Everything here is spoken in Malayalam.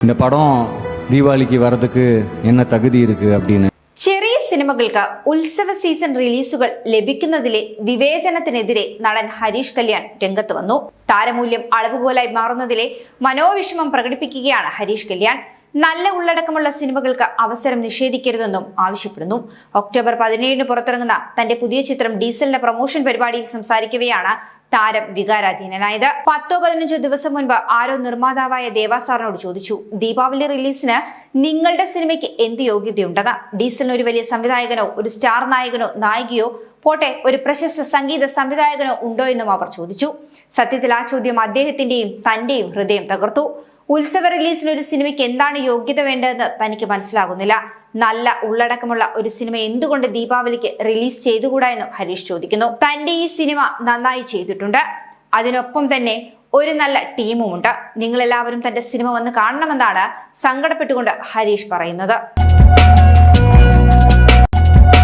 இந்த படம் தீபாவளிக்கு வர்றதுக்கு என்ன தகுதி இருக்கு அப்படின்னு ചെറിയ സിനിമകൾക്ക് ഉത്സവ സീസൺ റിലീസുകൾ ലഭിക്കുന്നതിലെ വിവേചനത്തിനെതിരെ നടൻ ഹരീഷ് കല്യാൺ രംഗത്ത് വന്നു താരമൂല്യം അളവുകോലായി മാറുന്നതിലെ മനോവിഷമം പ്രകടിപ്പിക്കുകയാണ് ഹരീഷ് കല്യാൺ നല്ല ഉള്ളടക്കമുള്ള സിനിമകൾക്ക് അവസരം നിഷേധിക്കരുതെന്നും ആവശ്യപ്പെടുന്നു. ഒക്ടോബർ പതിനേഴിന് പുറത്തിറങ്ങുന്ന തന്റെ പുതിയ ചിത്രം ഡീസലിന്റെ പ്രൊമോഷൻ പരിപാടിയിൽ സംസാരിക്കവെയാണ് താരം വികാരാധീനനായത് പത്തോ പതിനഞ്ചോ ദിവസം മുൻപ് ആരോ നിർമ്മാതാവായ ദേവാസാറിനോട് ചോദിച്ചു ദീപാവലി റിലീസിന് നിങ്ങളുടെ സിനിമയ്ക്ക് എന്ത് യോഗ്യതയുണ്ടെന്ന്? ഡീസലിന് ഒരു വലിയ സംവിധായകനോ ഒരു സ്റ്റാർ നായകനോ നായികയോ പോട്ടെ ഒരു പ്രശസ്ത സംഗീത സംവിധായകനോ ഉണ്ടോ? എന്നും അവർ ചോദിച്ചു. സത്യത്തിൽ ആ ചോദ്യം അദ്ദേഹത്തിന്റെയും തന്റെയും ഹൃദയം തകർത്തു. ഉത്സവ റിലീസിന് ഒരു സിനിമയ്ക്ക് എന്താണ് യോഗ്യത വേണ്ടതെന്ന് തനിക്ക് മനസ്സിലാകുന്നില്ല. നല്ല ഉള്ളടക്കമുള്ള ഒരു സിനിമ എന്തുകൊണ്ട് ദീപാവലിക്ക് റിലീസ് ചെയ്തുകൂടാ എന്നും ഹരീഷ് ചോദിക്കുന്നു. തന്റെ ഈ സിനിമ നന്നായി ചെയ്തിട്ടുണ്ട്. അതിനൊപ്പം തന്നെ ഒരു നല്ല ടീമുമുണ്ട്. നിങ്ങളെല്ലാവരും തന്റെ സിനിമ വന്ന് കാണണമെന്നാണ് സങ്കടപ്പെട്ടുകൊണ്ട് ഹരീഷ് പറയുന്നത്.